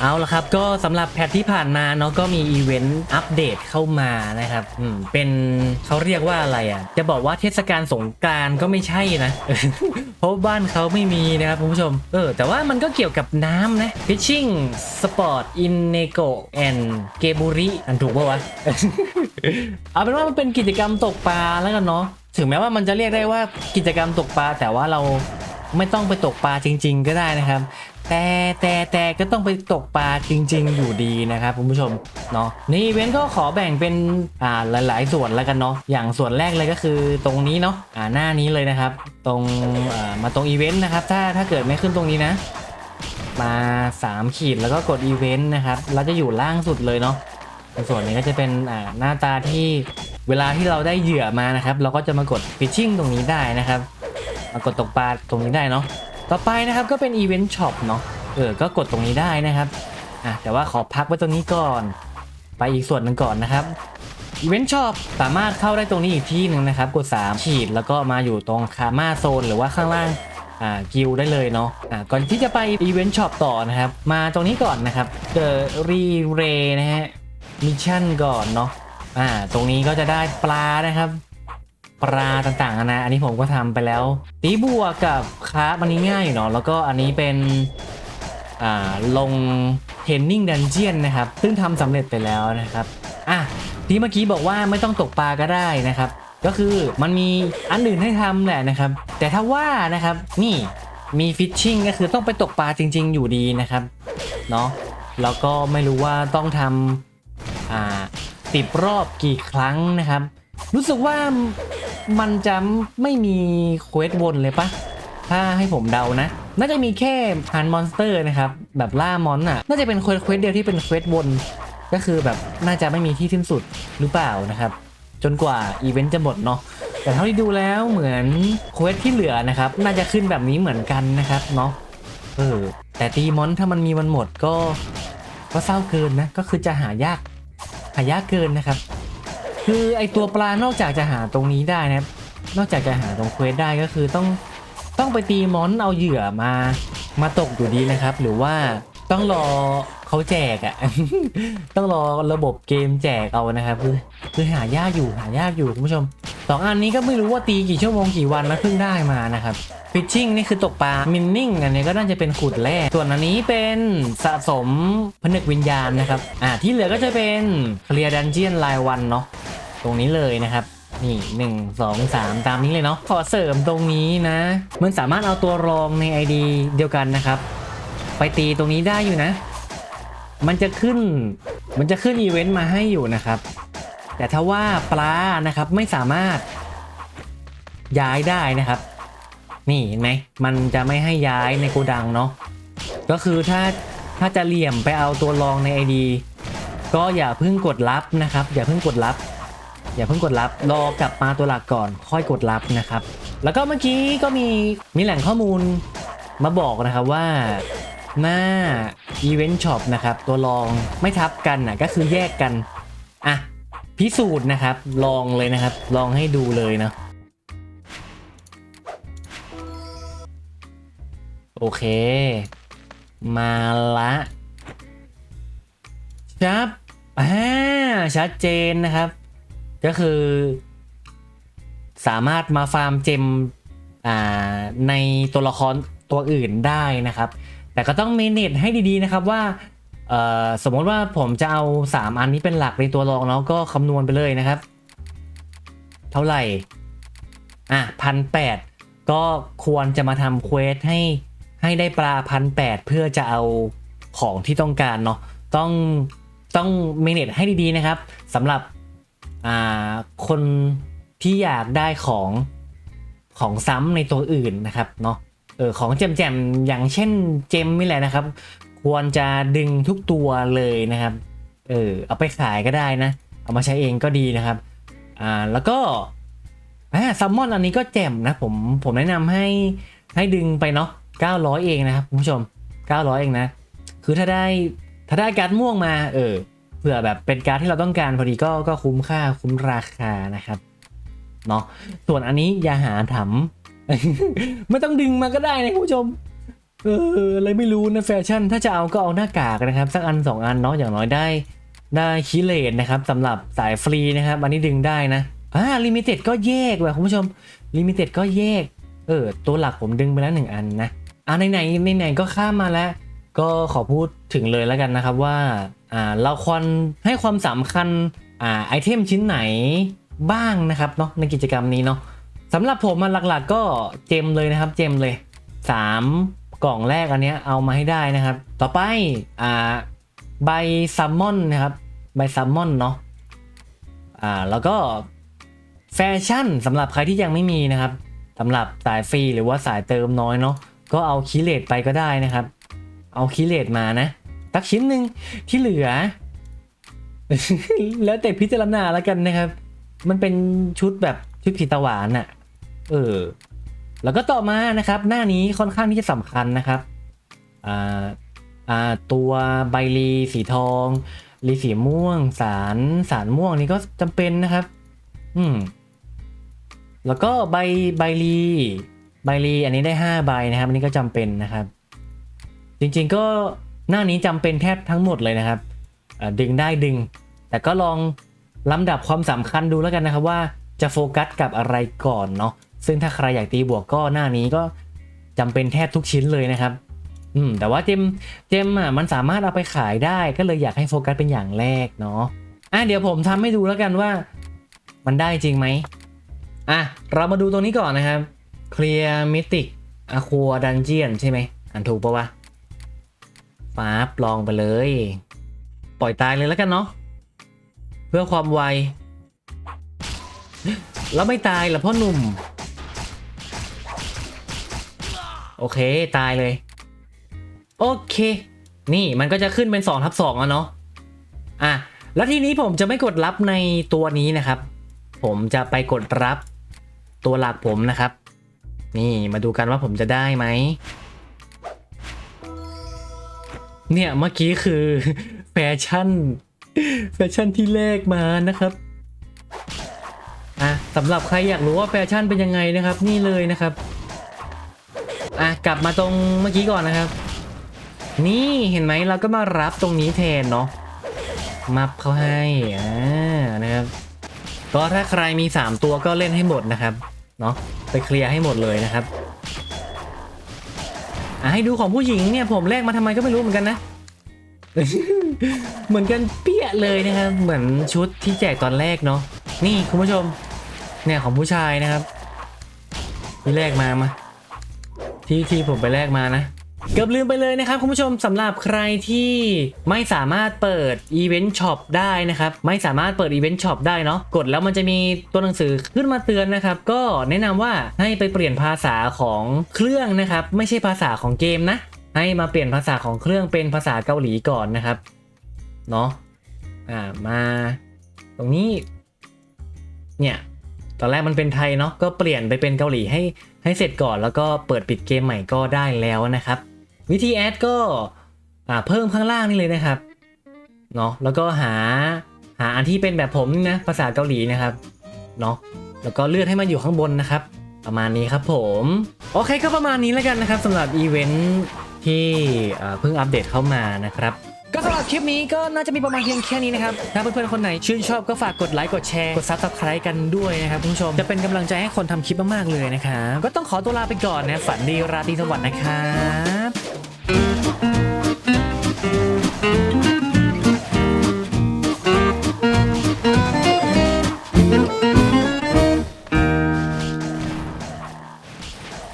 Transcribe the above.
เอาละครับก็สำหรับแพทที่ผ่านมาเนาะก็มีอีเวนต์อัปเดตเข้ามานะครับอืมเป็นเขาเรียกว่าอะไรอะ จะบอกว่าเทศกาลสงกรานต์ก็ไม่ใช่นะ เพราะบ้านเขาไม่มีนะครับคุณผู้ชม เออ แต่ว่ามันก็เกี่ยวกับน้ำนะ Fishing Sport in Nego and g e b u r i อันถูกปะวะ เอาเป็นว่ามันเป็นกิจกรรมตกปลาแล้วกันเนาะถึงแม้ว่ามันจะเรียกได้ว่ากิจกรรมตกปลาแต่ว่าเราไม่ต้องไปตกปลาจริง ๆ ก็ได้นะครับ แต่แต่แต่ก็ต้องไปตกปลาจริง ๆ อยู่ดีนะครับคุณผู้ชมเนาะนี่อีเวนต์ก็ขอแบ่งเป็นอ่าหลาย ๆ ส่วนแล้วกันเนาะอย่างส่วนแรกเลยก็คือตรงนี้เนาะอ่าหน้านี้เลยนะครับ ตรงอ่ามาตรงอีเวนต์นะครับ ถ้าถ้าเกิดไม่ขึ้นตรงนี้นะ มา 3 ขีดแล้วก็กดอีเวนต์นะครับแล้วจะอยู่ล่างสุดเลยเนาะส่วนนี้ก็จะเป็นอ่าหน้าตาที่เวลาที่เราได้เหยื่อมานะครับ เราก็จะมากดฟิชชิ่งตรงนี้ได้นะครับมากดตกปลาตรงนี้ได้เนาะ ต่อไปนะครับก็เป็นอีเวนต์ช็อปเนาะเออก็กดตรงนี้ได้นะครับอะแต่ว่าขอพักไว้ตรงนี้ก่อน ไปอีกส่วนหนึ่งก่อนนะครับอีเวนต์ช็อปสามารถเข้าได้ตรงนี้อีกที่หนึ่งนะครับ กด 3 ขีดแล้วก็มาอยู่ตรงคาม่าโซนหรือว่าข้างล่างอ่ากิลได้เลยเนาะอ่าก่อนที่จะไปอีเวนต์ช็อปต่อนะครับ มาตรงนี้ก่อนนะครับ The Re Ray นะฮะมิชชั่นก่อนเนาะอ่าตรงนี้ก็จะได้ปลานะครับ ปลาต่างๆนะ อันนี้ผมก็ทำไปแล้ว ตีบัวกับคาร์ฟอันนี้ง่ายอยู่เนาะแล้วก็อันนี้เป็นอ่าลงเทนนิ่งดันเจียนนะครับ ซึ่งทำสำเร็จไปแล้วนะครับอะที่เมื่อกี้บอกว่าไม่ต้องตกปลาก็ได้นะครับ ก็คือมันมีอันอื่นให้ทำแหละนะครับ แต่ถ้าว่านะครับนี่มีฟิชชิ่งก็คือต้องไปตกปลาจริง ๆ อยู่ดีนะครับเนาะแล้วก็ไม่รู้ว่าต้องทำอ่าติดรอบกี่ครั้งนะครับ รู้สึกว่า มันจะไม่มีเควสวนเลยปะถ้าให้ผมเดานะ น่าจะมีแค่ฮันมอนสเตอร์นะครับ แบบล่ามอนอะ น่าจะเป็นเควสเควสเดียวที่เป็นเควสวน ก็คือแบบน่าจะไม่มีที่สิ้นสุดหรือเปล่านะครับ จนกว่าอีเวนต์จะหมดเนาะแต่เท่าที่ดูแล้วเหมือนเควสที่เหลือนะครับ น่าจะขึ้นแบบนี้เหมือนกันนะครับเนาะเออแต่ตีมอนถ้ามันมีวันหมดก็ ก็เศร้าเกินนะ ก็คือจะหายาก หายากเกินนะครับ คือไอตัวปลานอกจากจะหาตรงนี้ได้นะครับนอกจากจะหาตรงเควสได้ก็คือต้องต้องไปตีมอนเอาเหยื่อมา มาตกอยู่ดีนะครับ หรือว่าต้องรอเขาแจกอะ่ะ ต้องรอระบบเกมแจกเอานะครับคือคือหายากอยู่หายากอยู่คุณผู้ชมสองอันนี้ก็ไม่รู้ว่าตีกี่ชั่วโมงกี่วันแล้วเพิ่งได้มานะครับฟิชชิ่งนี่คือตกปลามินนิ่งอันนี้ก็น่าจะเป็นขุดแร่ส่วนอันนี้เป็นสะสมผนึกวิญญาณนะครับอ่าที่เหลือก็จะเป็นเคลียร์ดันเจียนรายวันเนาะ ตรงนี้เลยนะครับนี่หนึ่งสองสามตามนี้เลยเนาะขอเสริมตรงนี้นะ มันสามารถเอาตัวรองใน ID เดียวกันนะครับ ไปตีตรงนี้ได้อยู่นะ มันจะขึ้น มันจะขึ้นอีเวนต์มาให้อยู่นะครับ แต่ถ้าว่าปลานะครับไม่สามารถย้ายได้นะครับ นี่เห็นไหมมันจะไม่ให้ย้ายในโกดังเนาะก็คือถ้าถ้าจะเหลี่ยมไปเอาตัวรองใน ID ก็อย่าเพิ่งกดรับนะครับ อย่าเพิ่งกดรับ อย่าเพิ่งกดรับรอกลับมาตัวหลักก่อนค่อยกดรับนะครับ แล้วก็เมื่อกี้ก็มีมีแหล่งข้อมูลมาบอกนะครับว่าหน้า Event Shop นะครับตัวรองไม่ทับกันนะก็คือแยกกันอะพิสูจน์นะครับ ลองเลยนะครับ ลองให้ดูเลยนะโอเค มาละชับอ่าชัดเจนนะครับ ก็คือ สามารถมาฟาร์มเจมในตัวละครตัวอื่นได้นะครับ แต่ก็ต้องเมเนจให้ดีๆนะครับว่าสมมติว่าผมจะเอา 3 อันนี้เป็นหลักในตัวรองแล้วก็คำนวณไปเลยนะครับ เท่าไหร่ อะพันแปดก็ควรจะมาทำเควสให้ให้ได้ปลาพันแปดเพื่อจะเอาของที่ต้องการเนาะต้องต้องเมเนจให้ดีๆนะครับสำหรับ อ่าคนที่อยากได้ของของซ้ำในตัวอื่นนะครับเนาะเออของแจมๆอย่างเช่นเจมนี่แหละนะครับ ควรจะดึงทุกตัวเลยนะครับเออเอาไปขายก็ได้นะ เอามาใช้เองก็ดีนะครับอ่าแล้วก็อ่าซัมมอนอันนี้ก็แจมนะผมผมแนะนำให้ให้ดึงไปเนาะ900 เองนะครับคุณผู้ชม 900 เองนะ คือถ้าได้ถ้าได้การ์ดม่วงมาเออ ผื่อแบบเป็นการดที่เราต้องการพอดีก็ก็คุ้มค่าคุ้มราคานะครับเนาะส่วนอันนี้อย่าหาถำไม่ต้องดึงมาก็ได้นะคุณผู้ชมเอออะไรไม่รู้นะแฟชั่น ถ้าจะเอาก็เอาหน้ากากนะครับ สักอันสองอันเนาะอย่างน้อยได้ ได้คิเลตนะครับสำหรับสายฟรีนะครับ อันนี้ดึงได้นะอ่าลิมิเต็ดก็แยกว่ะคุณผู้ชมลิมิเต็ดก็แยกเออตัวหลักผมดึงไปแล้วหนึ่งอันนะอ่าไหนไหนไหนไหนก็ข้ามมาแล้ว ก็ขอพูดถึงเลยแล้วกันนะครับว่า อ่าเราควรให้ความสำคัญอ่าไอเทมชิ้นไหนบ้างนะครับเนาะในกิจกรรมนี้เนาะสำหรับผมมันหลักๆก็เจมเลยนะครับเจมเลย 3 กล่องแรกอันเนี้ยเอามาให้ได้นะครับ ต่อไปอ่าใบซัมมอนนะครับใบซัมมอนเนาะอ่าแล้วก็แฟชั่นสำหรับใครที่ยังไม่มีนะครับสำหรับสายฟรีหรือว่าสายเติมน้อยเนาะก็เอาคิเลตไปก็ได้นะครับ เอาคิเลตมานะ ตักชิ้นหนึ่งที่เหลือ แล้วแต่พิจารณาแล้วกันนะครับ มันเป็นชุดแบบชุดผีตาหวานอะเออ แล้วก็ต่อมานะครับ หน้านี้ค่อนข้างที่จะสำคัญนะครับอ่าอ่าตัวใบลีสีทองลีสีม่วง สารสารม่วงนี่ก็จำเป็นนะครับ อืม แล้วก็ใบใบลีใบลีอันนี้ได้ 5 ใบนะครับ อันนี้ก็จำเป็นนะครับ จริงๆก็ หน้านี้จำเป็นแทบทั้งหมดเลยนะครับ ดึงได้ดึง แต่ก็ลองลำดับความสำคัญดูแล้วกันนะครับว่าจะโฟกัสกับอะไรก่อนเนาะซึ่งถ้าใครอยากตีบวกก็หน้านี้ก็จำเป็นแทบทุกชิ้นเลยนะครับ อืมแต่ว่าเจมเจมอะมันสามารถเอาไปขายได้ก็เลยอยากให้โฟกัสเป็นอย่างแรกเนาะอะเดี๋ยวผมทำให้ดูแล้วกันว่า มันได้จริงไหมอะเรามาดูตรงนี้ก่อนนะครับ Clear Mythic Aqua Dungeon ใช่ไหมอ่านถูกปะวะ ฟ้าบลองไปเลย ปล่อยตายเลยแล้วกันเนาะเพื่อความไว แล้วไม่ตายเหรอพ่อหนุ่ม โอเคตายเลย โอเค นี่มันก็จะขึ้นเป็น2ทับ2อะเนาะอะแล้วทีนี้ผมจะไม่กดรับในตัวนี้นะครับ ผมจะไปกดรับตัวหลักผมนะครับ นี่มาดูกันว่าผมจะได้ไหม เนี่ยเมื่อกี้คือแฟชั่น แฟชั่นที่แรกมานะครับอะสำหรับใครอยากรู้ว่าแฟชั่นเป็นยังไงนะครับ นี่เลยนะครับอะกลับมาตรงเมื่อกี้ก่อนนะครับ นี่เห็นไหมเราก็มารับตรงนี้แทนเนาะมับเขาให้อ่านะครับก็ถ้าใครมี 3 ตัวก็เล่นให้หมดนะครับเนาะไปเคลียร์ให้หมดเลยนะครับ อะให้ดูของผู้หญิงเนี่ยผมแลกมาทำไมก็ไม่รู้เหมือนกันนะ เหมือนกันเปี้ยเลยนะครับ เหมือนชุดที่แจกตอนแรกเนาะ นี่คุณผู้ชม เนี่ยของผู้ชายนะครับ ที่แรกมามา ที่ที่ผมไปแลกมานะ เกือบลืมไปเลยนะครับคุณผู้ชมสำหรับใครที่ไม่สามารถเปิดอีเวนต์ช็อปได้นะครับ ไม่สามารถเปิดอีเวนต์ช็อปได้เนาะกดแล้วมันจะมีตัวหนังสือขึ้นมาเตือนนะครับ ก็แนะนำว่าให้ไปเปลี่ยนภาษาของเครื่องนะครับ ไม่ใช่ภาษาของเกมนะ ให้มาเปลี่ยนภาษาของเครื่องเป็นภาษาเกาหลีก่อนนะครับเนาะอ่ามาตรงนี้ เนี่ยตอนแรกมันเป็นไทยเนาะก็เปลี่ยนไปเป็นเกาหลีให้ให้เสร็จก่อนแล้วก็เปิดปิดเกมใหม่ก็ได้แล้วนะครับ วิธีแอดก็เพิ่มข้างล่างนี่เลยนะครับเนาะแล้วก็หาหาอันที่เป็นแบบผมนี่นะภาษาเกาหลีนะครับเนาะแล้วก็เลือนให้มันอยู่ข้างบนนะครับ ประมาณนี้ครับผม โอเคก็ประมาณนี้แล้วกันนะครับสำหรับอีเวนท์ที่เพิ่งอัปเดตเข้ามานะครับก็สำหรับคลิปนี้ก็น่าจะมีประมาณเพียงแค่นี้นะครับ ถ้าเพื่อนๆ คนไหนชื่นชอบก็ฝากกดไลค์ กดแชร์ กด subscribe กันด้วยนะครับคุณผู้ชม จะเป็นกำลังใจให้คนทำคลิปมากๆ เลยนะครับ ก็ต้องขอตัวลาไปก่อนนะ ฝันดีราตรีสวัสดิ์นะครับ Mm-hmm.